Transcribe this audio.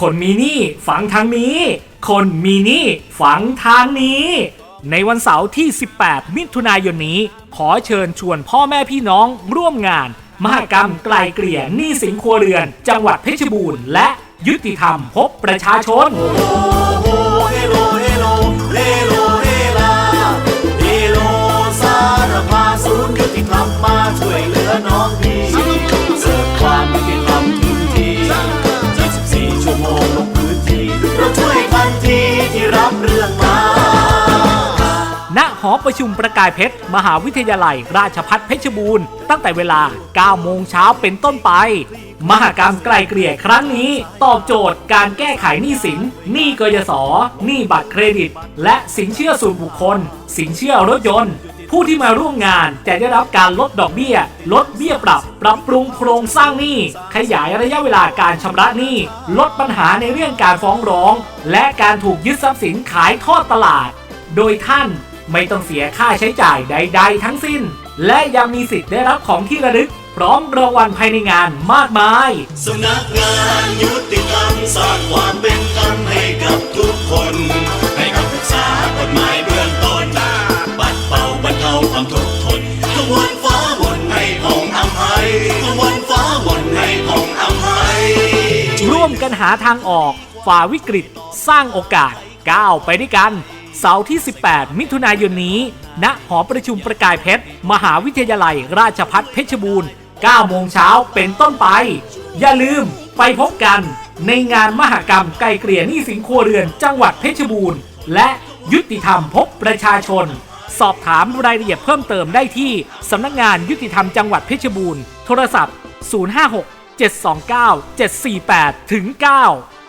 คนมีหนี้ฝังทางนี้ คนมีหนี้ฝังทางนี้ ในวันเสาร์ที่ 18 มิถุนายนนี้ ขอเชิญชวนพ่อแม่พี่น้องร่วมงาน มหกรรมไกลเกลี่ยหนี้สินครัวเรือน จังหวัดเพชรบูรณ์และยุติธรรมพบประชาชน ประชุมประกายเพชร มหาวิทยาลัย ราชพัฒเพชรบูรณ์ ตั้งแต่เวลา 9 โมงเช้าเป็นต้นไป มหกรรมไกลเกลี่ยครั้งนี้ ตอบโจทย์การแก้ไขหนี้สิน หนี้กยศหนี้บัตรเครดิต และสินเชื่อส่วนบุคคล สินเชื่อรถยนต์ ผู้ที่มาร่วมงานจะได้รับการลดดอกเบี้ย ลดเบี้ยปรับ ปรับปรุงโครงสร้างหนี้ ขยายระยะเวลาการชำระหนี้ ลดปัญหาในเรื่องการฟ้องร้อง และการถูกยึดทรัพย์สินขายทอดตลาด โดยท่าน ไม่ต้องเสียค่าใช้จ่ายใด ๆ ทั้งสิ้น และยังมีสิทธิ์ได้รับของที่ระลึก พร้อมรางวัลภายในงานมากมาย สำนักงานยุติธรรมสร้างความเป็นธรรมให้กับทุกคน ให้คำปรึกษากฎหมายเบื้องต้นปัดเป่าบรรเทาความทุกข์ทนขบวนฟ้าวนให้ผ่องอภัยขบวนฟ้าวนให้ผ่องอภัยร่วมกันหาทางออกฝ่าวิกฤต สร้างโอกาสก้าวไปด้วยกัน เสาร์ที่ 18 มิถุนายนนี้ ณ หอประชุมประกายเพชร มหาวิทยาลัยราชพัฒเพชรบูรณ์ 9 โมงเช้าเป็นต้นไป อย่าลืมไปพบกันในงานมหกรรมไกลเกลี่ยหนี้สินครัวเรือนจังหวัดเพชรบูรณ์ และยุติธรรมพบประชาชน สอบถามรายละเอียดเพิ่มเติมได้ที่สำนักงานยุติธรรมจังหวัดเพชรบูรณ์ โทรศัพท์ 056 729 748ถึง9